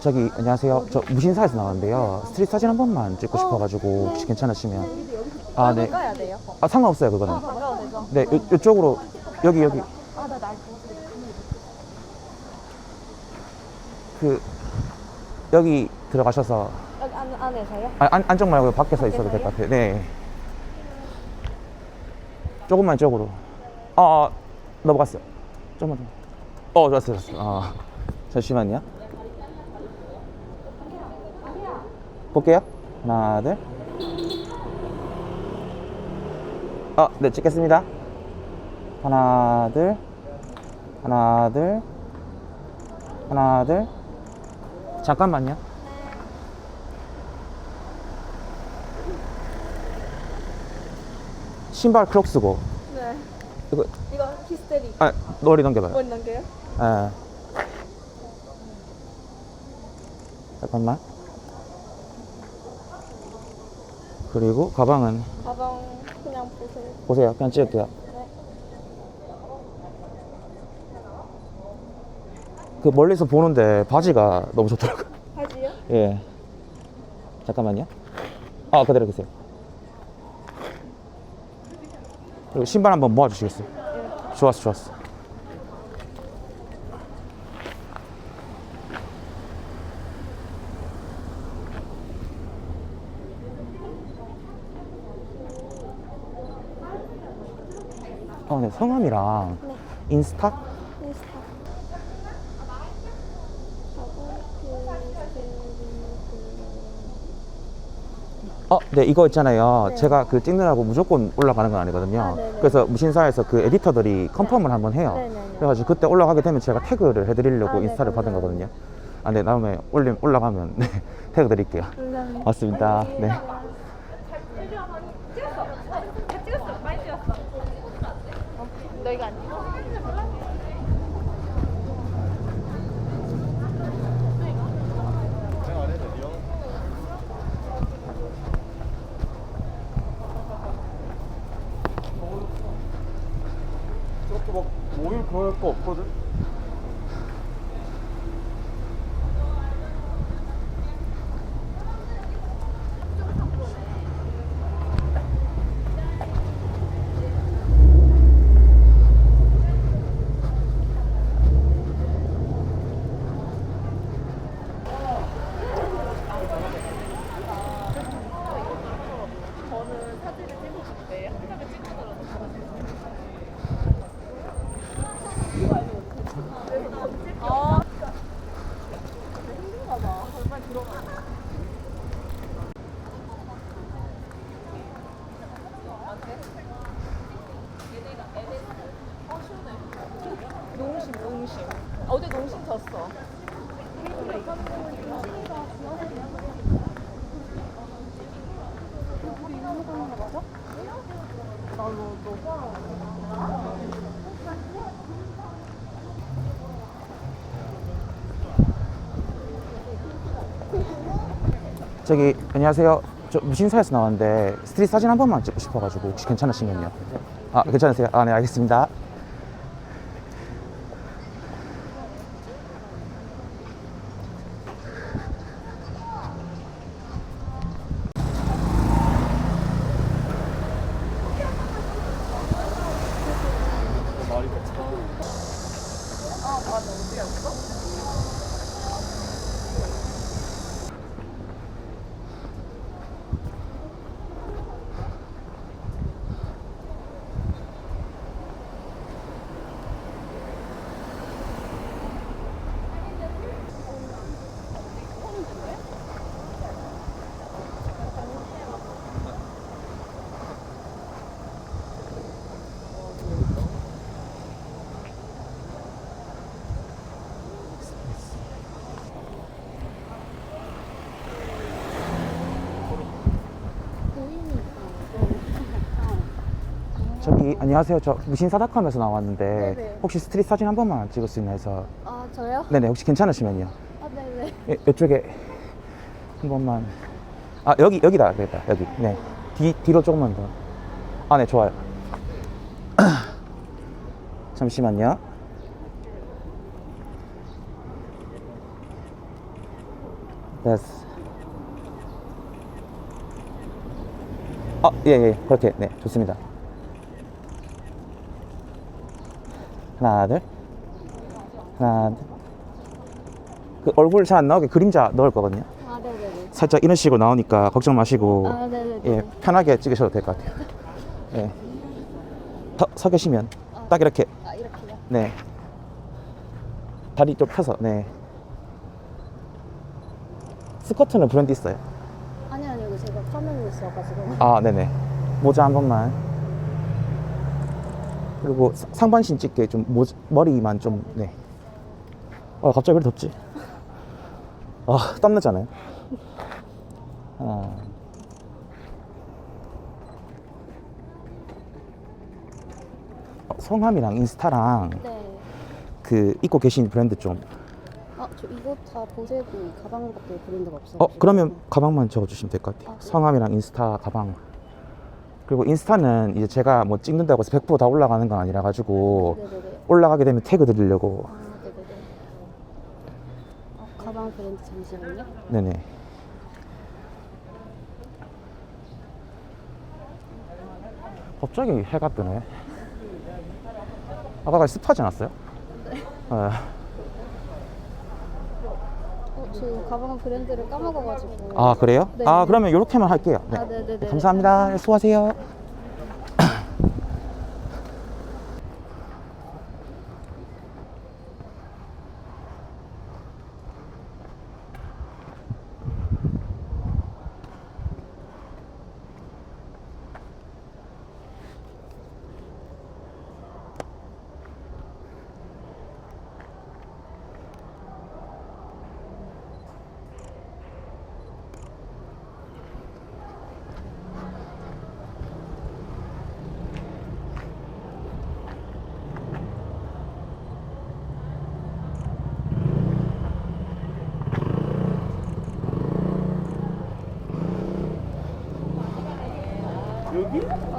저기 안녕하세요. 저 무신사에서 나왔는데요. 스트릿 사진 한 번만 찍고 싶어가지고 혹시 괜찮으시면 아 네. 돼요? 아 상관없어요 그거는. 되죠? 네 요, 요쪽으로 여기 여기 아나날 그 여기 들어가셔서 여기 안, 안에서요? 아, 안, 안쪽 말고 밖에서 있어도 될 것 같아요. 네. 조금만 이쪽으로. 아, 아 넘어갔어요. 조금만 더. 어, 좋았어요, 좋았어요. 아, 잠시만요. 볼게요. 하나, 둘. 아, 네, 찍겠습니다. 하나, 둘. 하나, 둘. 하나, 둘. 잠깐만요. 신발 크록스고. 네 이거, 이거 히스테리 아, 머리 넘겨봐요. 머리 넘겨요? 예. 잠깐만. 그리고 가방은 가방 그냥 보세요 보세요. 그냥 찍을게요. 그 멀리서 보는데 바지가 너무 좋더라고요. 바지요? 예. 잠깐만요. 아, 그대로 계세요. 그리고 신발 한번 모아주시겠어요? 좋았어, 좋았어. 어, 네, 성함이랑 인스타? 인스타 어, 네, 이거 있잖아요. 네. 제가 그 찍느라고 무조건 올라가는 건 아니거든요. 아, 네네. 그래서 무신사에서 그 에디터들이 컨펌을 한번 해요. 네네네. 그래가지고 그때 올라가게 되면 제가 태그를 해드리려고 아, 네, 인스타를 받은 감사합니다. 거거든요. 아, 네, 다음에 올림, 올라가면 네, 태그 드릴게요. 감사합니다 맞습니다. 네. 너희가 안 찍어? 저렇게 막 모일 그럴 거 없거든? 농심 농심 어제 농심 졌어 저기, 안녕하세요. 저 무신사에서 나왔는데 스트릿 사진 한 번만 찍고 싶어가지고 혹시 괜찮으시면요. 아, 괜찮으세요? 아, 네, 알겠습니다. 아 맞아 어떻게 알았어? 저기, 안녕하세요. 저 무신사닷컴에서 나왔는데 네네. 혹시 스트릿 사진 한 번만 찍을 수 있나 해서. 아 저요? 네네, 혹시 괜찮으시면요. 아 네네 예, 이쪽에 한 번만. 아, 여기, 여기다. 여기다. 여기. 네. 뒤, 뒤로 조금만 더. 아, 네, 좋아요. 잠시만요. 됐어. 아, 예, 예. 그렇게. 네, 좋습니다. 하나, 둘. 하나, 둘. 그 얼굴 잘 안 나오게 그림자 넣을 거거든요. 아, 네네네. 살짝 이런 식으로 나오니까 걱정 마시고 아, 네네네. 예, 편하게 찍으셔도 될 것 같아요. 예. 더, 서 계시면 딱 이렇게 아, 이렇게요? 네. 다리 좀 펴서 네. 스커트는 브랜드 있어요. 아니, 아니, 이거 제가 카메라 있어가지고. 아, 네네. 모자 한 번만. 그리고 사- 상반신 찍게 좀 모자, 머리만 좀, 네. 아, 갑자기 왜 이렇게 덥지? 아, 땀나잖아요. 하나. 어, 성함이랑 인스타랑 네. 그 입고 계신 브랜드 좀. 아, 저 이거 다 보세고 가방밖에 브랜드가 없어. 어, 그러면 가방만 적어주시면 될 것 같아요. 아, 네. 성함이랑 인스타 가방. 그리고 인스타는 이제 제가 뭐 찍는다고 해서 100%다 올라가는 건 아니라 가지고 네네네. 올라가게 되면 태그 드리려고. 아, 네네네. 어, 가방 브랜드 잠시만요. 네네. 갑자기 해가 뜨네. 아까까지 습하지 않았어요? 네. 어, 저 가방 브랜드를 까먹어가지고. 아 그래요? 네. 아 그러면 이렇게만 할게요. 네. 아, 네네네. 감사합니다. 수고하세요. 여기? 어, 여기.